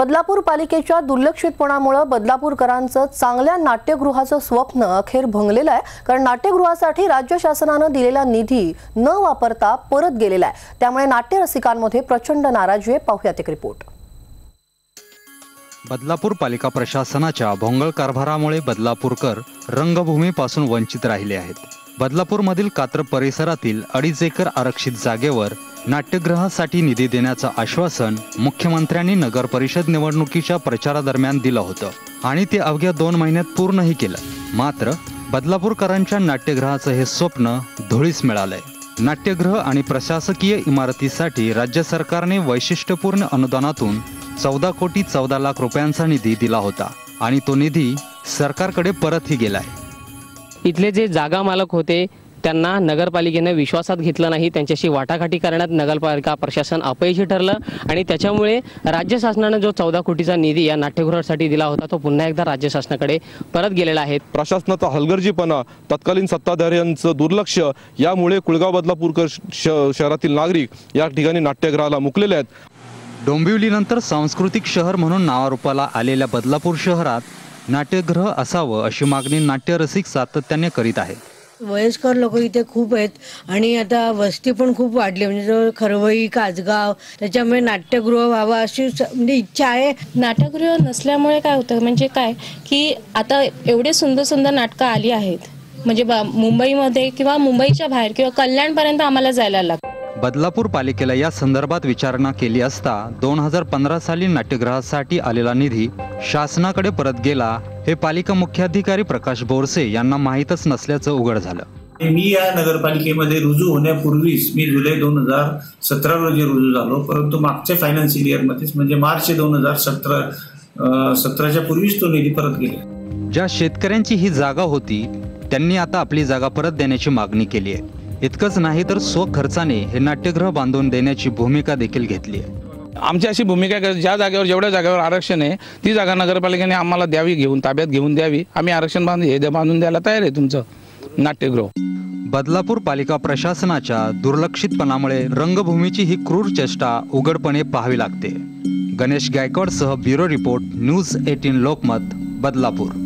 बदलापूर पालिकेच्या दुर्लक्षितपणामुळे बदलापूरकरांचं चांगल्या नाट्यगृहाचं स्वप्न अखेर भंगलेलं आहे. कारण नाट्यगृहासाठी राज्य शासनानं दिलेला निधी न वापरता परत गेलेला आहे. त्यामुळे नाट्यरसिकांमध्ये प्रचंड नाराजी आहे. पाहुयात एक रिपोर्ट. बदलापूर पालिका प्रशासनाच्या भोंगळ कारभारामुळे बदलापूरकर रंगभूमीपासून वंचित राहिले आहेत. बदलापूरमधील कात्र परिसरातील अडीच एकर आरक्षित जागेवर नाट्यगृहासाठी निधी देण्याचं आश्वासन मुख्यमंत्र्यांनी नगर परिषद निवडणुकीच्या प्रचारादरम्यान दिलं होतं. आणि ते अवघ्या दोन महिन्यात पूर्णही केलं. मात्र बदलापूरकरांच्या नाट्यगृहाचं हे स्वप्न धुळीस मिळालंय. नाट्यगृह आणि प्रशासकीय इमारतीसाठी राज्य सरकारने वैशिष्ट्यपूर्ण अनुदानातून चौदा कोटी चौदा लाख रुपयांचा निधी दिला होता. आणि तो निधी सरकारकडे परतही गेलाय. इथले जे जागा मालक होते त्यांना नगरपालिकेनं विश्वासात घेतलं नाही. त्यांच्याशी वाटाघाटी करण्यात नगरपालिका प्रशासन अपयशी ठरलं आणि त्याच्यामुळे राज्य शासनानं जो चौदा कोटीचा निधी या नाट्यगृहासाठी दिला होता तो पुन्हा एकदा राज्य शासनाकडे परत गेलेला आहे. प्रशासनाचा हलगर्जीपणा तत्कालीन सत्ताधाऱ्यांचं दुर्लक्ष यामुळे कुळगाव बदलापूरकर श शहरातील नागरिक या ठिकाणी नाट्यगृहाला मुकलेले आहेत. डोंबिवलीनंतर सांस्कृतिक शहर म्हणून नावारूपाला आलेल्या बदलापूर शहरात नाट्यगृह असावं अशी मागणी नाट्यरसिक सातत्याने करीत आहेत वयस्कर लोक इथे खूप आहेत. आणि आता वस्ती पण खूप वाढली. म्हणजे जवळ खरवई कासगाव त्याच्यामुळे नाट्यगृह व्हावं अशी स- म्हणजे इच्छा आहे. नाट्यगृह नसल्यामुळे काय होतं? म्हणजे काय? की आता एवढे सुंदर सुंदर नाटकं आली आहेत. म्हणजे ब- मुंबईमध्ये किंवा मुंबईच्या बाहेर किंवा कल्याणपर्यंत आम्हाला जायला लागतं. बदलापूर पालिकेला या संदर्भात विचारणा केली असता दोन हजार पंधरा साली नाट्यगृहासाठी आलेला निधी शासनाकडे परत गेला हे पालिका मुख्याधिकारी प्रकाश बोरसे यांना माहीतच नसल्याचं उघड झालं. मी या नगरपालिकेमध्ये रुजू होण्यापूर्वीच मी जुलै दोन हजार सतरा रोजी रुजू झालो. परंतु मागच्या फायनान्शियल इयरमध्येच म्हणजे मार्च दोन हजार सतरा सतराच्या पूर्वीच तो निधी परत गेला. ज्या शेतकऱ्यांची ही जागा होती त्यांनी आता आपली जागा परत देण्याची मागणी केली आहे. इतकंच नाही तर स्वखर्चाने हे नाट्यगृह बांधून देण्याची भूमिका देखील घेतली आहे. आमची अशी भूमिका आहे ज्या जागेवर जेवढ्या जागेवर आरक्षण आहे ती जागा नगरपालिकेने आम्हाला द्यावी घेऊन ताब्यात घेऊन द्यावी. आम्ही आरक्षण बांध हे बांधून द्यायला तयार आहे तुमचं नाट्यगृह. बदलापूर पालिका प्रशासनाच्या दुर्लक्षितपणामुळे रंगभूमीची ही क्रूर चेष्टा उघडपणे पाहावी लागते. Ganesh गायकवाडसह bureau report news eighteen Lokmat Badlapur.